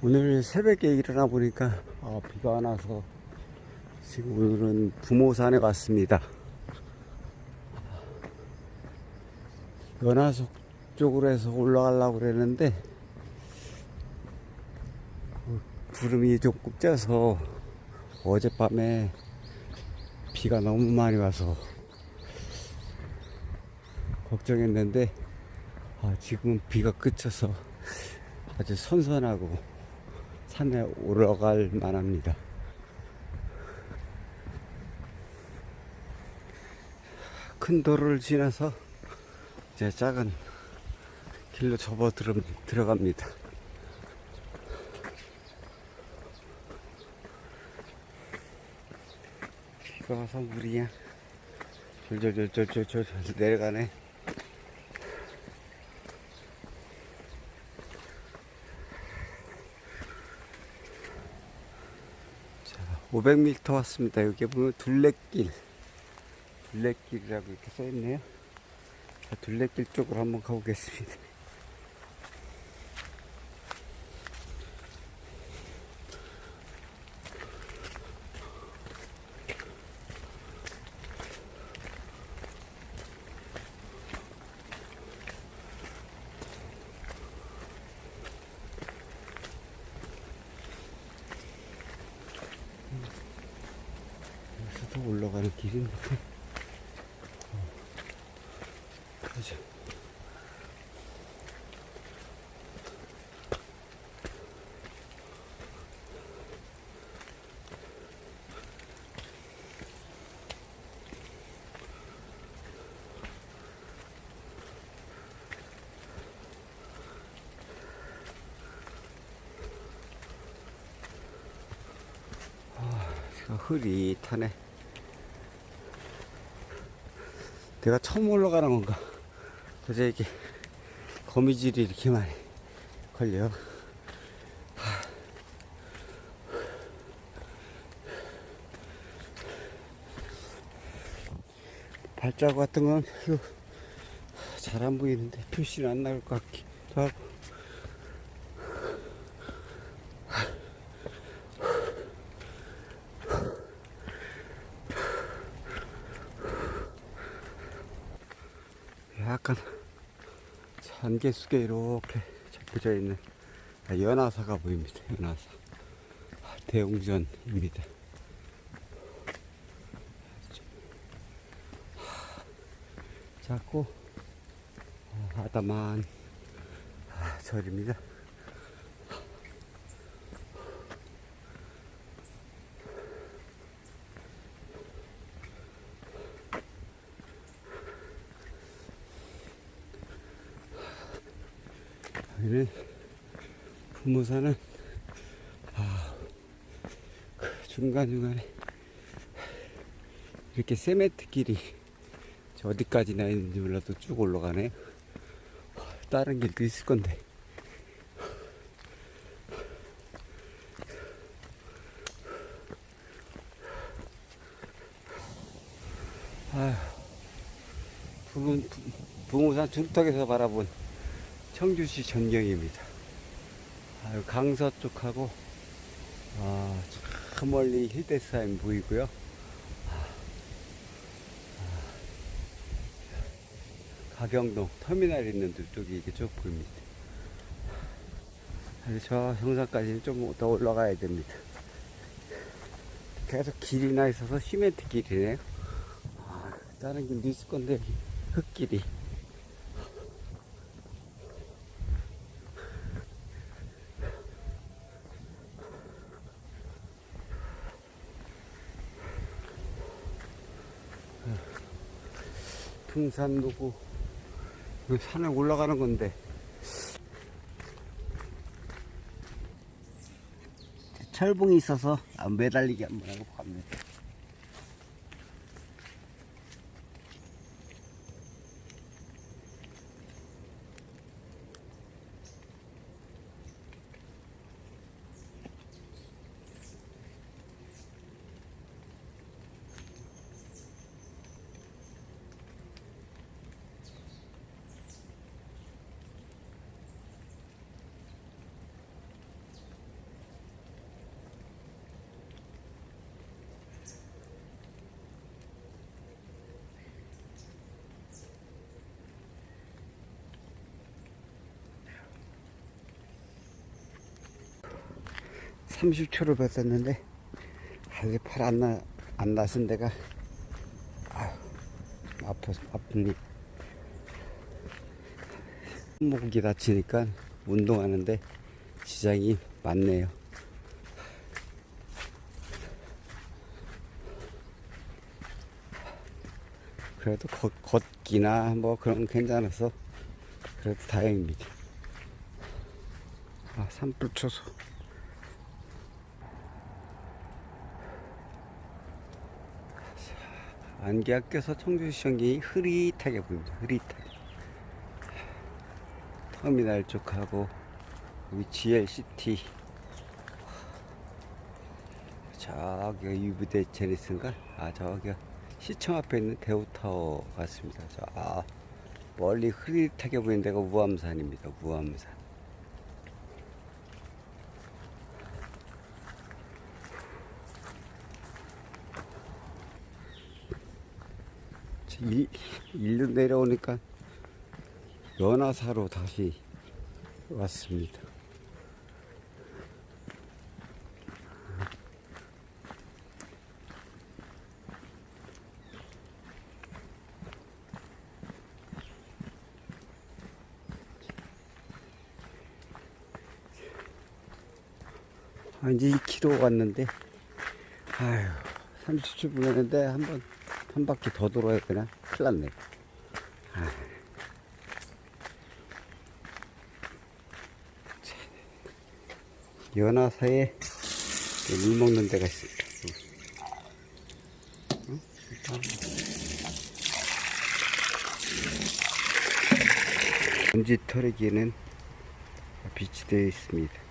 오늘 새벽에 일어나 보니까 아, 비가 안 와서 지금 오늘은 부모산에 왔습니다. 연화석 쪽으로 해서 올라가려고 그랬는데 어, 구름이 조금 쪄서 어젯밤에 비가 너무 많이 와서 걱정했는데 아, 지금 비가 그쳐서 아주 선선하고 산에 올라갈 만합니다. 큰 도로를 지나서 이제 작은 길로 접어 들어, 들어갑니다. 비가 와서 물이 그냥 졸졸졸졸졸 내려가네. 500m 왔습니다. 여기 보면 둘레길. 둘레길이라고 이렇게 써 있네요. 자, 둘레길 쪽으로 한번 가보겠습니다. 여기서도 올라가는 길인데. 어, 가자. 아, 흐릿하네. 내가 처음 올라가는 건가? 도저히 이게 거미줄이 이렇게 많이 걸려. 발자국 같은 건 잘 안 보이는데 표시는 안 나올 것 같기도 하고. 약간 안개 속에 이렇게 접혀져 있는 연화사가 보입니다. 연화사 대웅전입니다. 작고 어, 아담한 아, 절입니다. 여기는 부모사는 아, 그 중간중간에 이렇게 세멘트 길이 저 어디까지나 있는지 몰라도 쭉 올라가네. 다른 길도 있을 건데. 아휴, 부모, 부모산 중턱에서 바라본 청주시 전경입니다. 강서 쪽하고 아, 저 멀리 힐데스하임 보이고요. 아, 아, 가경동 터미널 있는 쪽이 이렇게 쭉 보입니다. 저 정상까지는 좀 더 올라가야 됩니다. 계속 길이 나 있어서 시멘트 길이네요. 아, 다른 길도 있을 건데 흙길이. 등산로고 그 산에 올라가는 건데 철봉이 있어서 안 매달리게 한번 하고 갑니다. 30초를 뱉었는데 아직 팔안 나, 안 나선 데가 아유, 아픕니다. 목이 다치니까 운동하는데 지장이 많네요. 그래도 걷, 걷기나 뭐 그런 거 괜찮아서 그래도 다행입니다. 아, 산불 쳐서. 안개가 껴서 청주시청이 흐릿하게 보입니다. 흐릿하게. 터미널 쪽하고 여기 GLCT 저기가 유부대 제니스인가? 아 저기가 시청 앞에 있는 대우타워 같습니다. 저 아, 멀리 흐릿하게 보이는 데가 우암산입니다. 우암산. 일, 일로 내려오니까 연화사로 다시 왔습니다. 아, 이제 2km 왔는데, 아휴, 30초 보냈는데, 한 번, 한 바퀴 더 돌아야 되나? 큰일 났네. 아. 연화사에 물 먹는 데가 있습니다. 응? 먼지 털기에는 비치되어 있습니다.